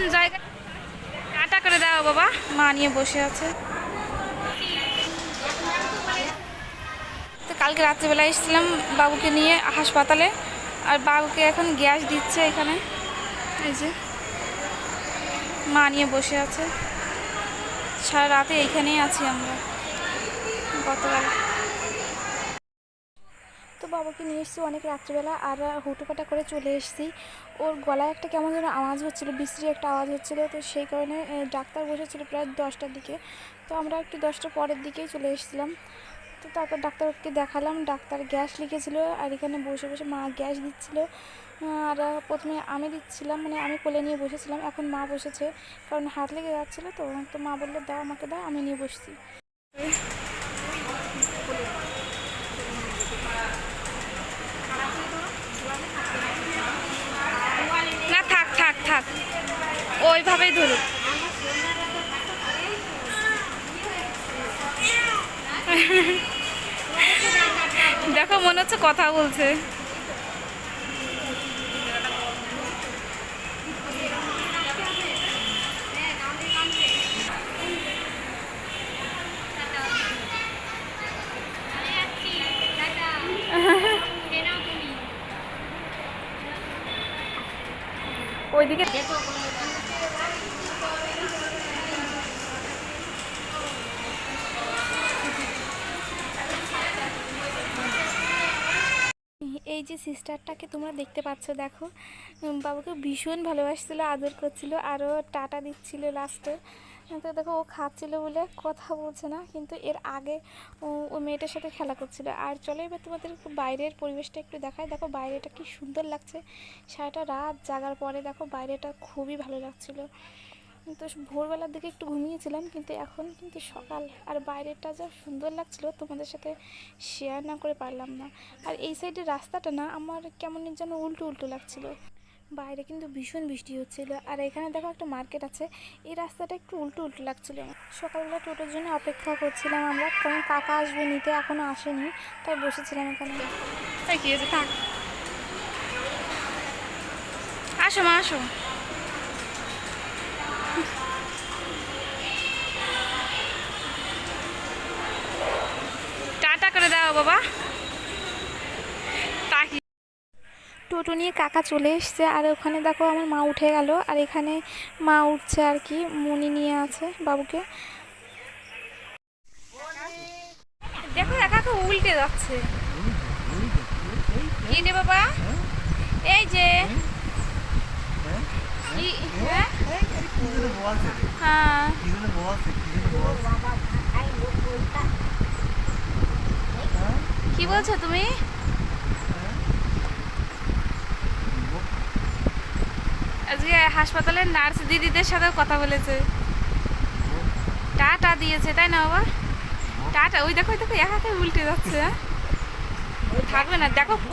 কোন জায়গা? করে দাও বাবা। মা নিয়ে বসে আছে। তো কালকে রাত্রিবেলা এসেছিলাম বাবুকে নিয়ে হাসপাতালে। আর বাবুকে এখন গ্যাস দিচ্ছে এখানে। এই যে। মা নিয়ে বসে আছে। সারা রাতে এইখানেই আছি আমরা। গতকাল। বাবাকে নিয়ে এসেছি অনেক রাত্রিবেলা আর হুটোপাটা করে চলে এসেছি। ওর গলায় একটা কেমন যেন আওয়াজ হচ্ছিল, বিশ্রী একটা আওয়াজ হচ্ছিল। তো সেই কারণে ডাক্তার বসেছিলো প্রায় দশটার দিকে। তো আমরা একটু দশটা পরের দিকেই চলে এসেছিলাম। তো তারপর ডাক্তারকে দেখালাম, ডাক্তার গ্যাস লিখেছিল আর এখানে বসে বসে মা গ্যাস দিচ্ছিল। আর প্রথমে আমি দিচ্ছিলাম মানে আমি কোলে নিয়ে বসেছিলাম, এখন মা বসেছে। কারণ হাত লেগে যাচ্ছিল তো তো মা বলল, দাও আমাকে দাও, আমি নিয়ে বসছি না থাক ওইভাবেই ধরুক। দেখো মনে হচ্ছে কথা বলছে। ওইদিকে এই যে সিস্টারটাকে তোমরা দেখতে পাচ্ছ, দেখো। বাবুকে ভীষণ ভালোবাসছিল, আদর করছিল, আরও টাটা দিচ্ছিল লাস্টে। তো দেখো ও খাচ্ছিল বলে কথা বলছে না, কিন্তু এর আগে, ও মেয়েটার সাথে খেলা করছিল। আর চলো এবার তোমাদের বাইরের পরিবেশটা একটু দেখায় দেখো বাইরেটা কি সুন্দর লাগছে। সারাটা রাত জাগার পরে দেখো বাইরেটা খুবই ভালো লাগছিল। তো ভোরবেলার দিকে একটু ঘুমিয়েছিলাম, কিন্তু এখন কিন্তু সকাল। আর বাইরেটা যা সুন্দর লাগছিল, তোমাদের সাথে শেয়ার না করে পারলাম না। আর এই সাইডের রাস্তাটা না, আমার কেমন যেন উল্টো উল্টো লাগছিল। বাইরে কিন্তু ভীষণ বৃষ্টি হচ্ছিল। আর এখানে দেখো একটা মার্কেট আছে। এই রাস্তাটা একটু উল্টো উল্টো লাগছিল। সকালবেলা টোটোর জন্য অপেক্ষা করছিলাম আমরা। কারণ কাকা আসবে নিতে এখনও আসেনি। তাই বসেছিলাম এখানে। তাই আসো মা, আসো। টাটা করে দাও বাবা। টোটো নিয়ে কাকা চলে এসছে। আর ওখানে দেখো আমার মা উঠে গেল। আর এখানে মা উঠছে আর কি, মনি নিয়ে আছে বাবুকে। দেখো একা উল্টে যাচ্ছে। কি বাবা? এই যে। হ্যাঁ? হ্যাঁ। কি বলছো তুমি? আজকে হাসপাতালের নার্স দিদিদের সাথে কথা বলেছে। টাটা দিয়েছে তাই না বাবা? টাটা ওই দেখো ওই দেখো এক হাতে উল্টে যাচ্ছে হ্যাঁ? থাকবে না দেখো।